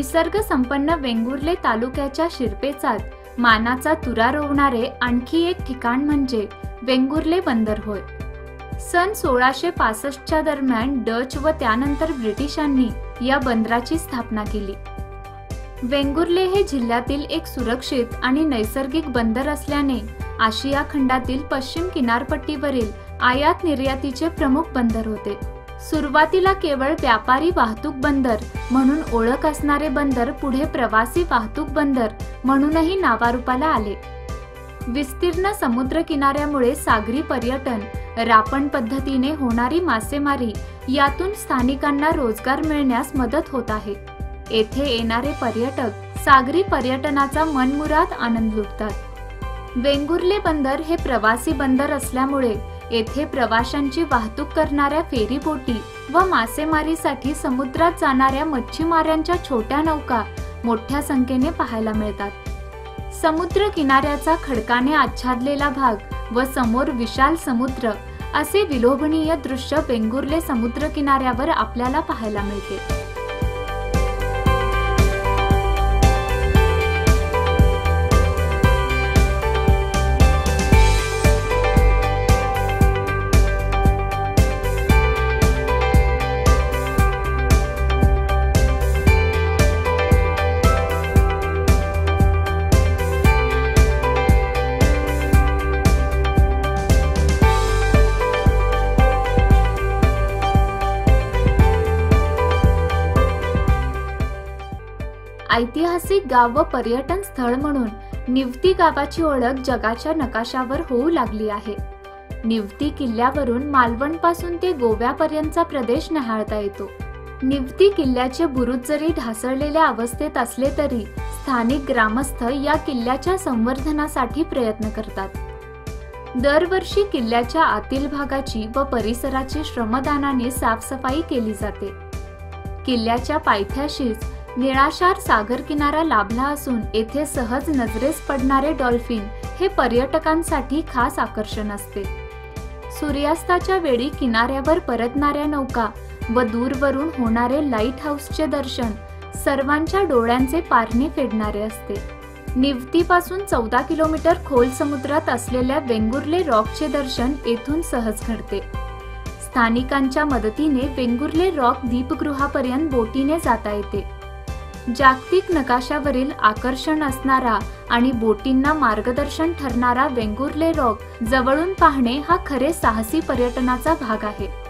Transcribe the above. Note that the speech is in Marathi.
निसर्ग संपन्न वेंगुर्ले तालुक्याच्या शिरपेचात मानाचा तुरा रोवणारे आणखी एक ठिकाण म्हणजे वेंगुर्ले बंदर होय. सन सोळाशे पासष्टच्या दरम्यान डच व त्यानंतर ब्रिटिशांनी या बंदराची स्थापना केली. वेंगुर्ले हे जिल्ह्यातील एक सुरक्षित आणि नैसर्गिक बंदर असल्याने आशिया खंडातील पश्चिम किनारपट्टीवरील आयात निर्यातीचे प्रमुख बंदर होते. सुरुवातीला केवळ व्यापारी वाहतूक बंदर म्हणून ओळख असणारे बंदर पुढे प्रवासी वाहतूक बंदर म्हणूनही नावारूपाला आले. विस्तीर्ण समुद्र किनाऱ्यामुळे सागरी पर्यटन रापण पद्धतीने होणारी मासेमारी यातून स्थानिकांना रोजगार मिळण्यास मदत होत आहे. येथे येणारे पर्यटक सागरी पर्यटनाचा मनमुराद आनंद लुटतात. वेंगुर्ले बंदर हे प्रवासी बंदर असल्यामुळे येथे प्रवाशांची वाहतूक करणाऱ्या फेरीबोटी व मासेमारीसाठी समुद्रात जाणाऱ्या मच्छीमारांच्या छोट्या नौका मोठ्या संख्येने पाहायला मिळतात. समुद्र किनाऱ्याचा खडकाने आच्छादलेला भाग व समोर विशाल समुद्र असे विलोभनीय दृश्य वेंगुर्ले समुद्र किनाऱ्यावर आपल्याला पाहायला मिळते. ऐतिहासिक गाव व पर्यटन स्थळ म्हणून निवती गावाची ओळख जगाच्या नकाशावर होऊ लागली आहे. निवती किल्ल्यावरून मालवणपासून ते गोव्यापर्यंतचा प्रदेश न्याहाळता येतो. निवती किल्ल्याचे बुरुज जरी ढासळलेल्या अवस्थेत असले तरी स्थानिक ग्रामस्थ या किल्ल्याच्या संवर्धनासाठी प्रयत्न करतात. दरवर्षी किल्ल्याच्या आतील भागाची व परिसराची श्रमदानाने साफसफाई केली जाते. किल्ल्याच्या पायथ्याशीच निळाशार सागर किनारा लाभला असून येथे सहज नजरेस पडणारे डॉल्फिन हे पर्यटकांसाठी खास आकर्षण असते. सूर्यास्ताच्या वेळी किनाऱ्यावर परतणाऱ्या नौका व दूरवरून होणारे लाइट हाऊसचे दर्शन सर्वांच्या डोळ्यांचे पारणे फेडणारे असते. निवतीपासून चौदा किलोमीटर खोल समुद्रात असलेल्या वेंगुर्ले रॉकचे दर्शन येथून सहज घडते. स्थानिकांच्या मदतीने वेंगुर्ले रॉक दीपगृहापर्यंत बोटीने जाता येते. जागतिक नकाशावरील आकर्षण असणारा आणि बोटींना मार्गदर्शन ठरणारा वेंगुर्ले रॉक जवळून पाहणे हा खरे साहसी पर्यटनाचा भाग आहे.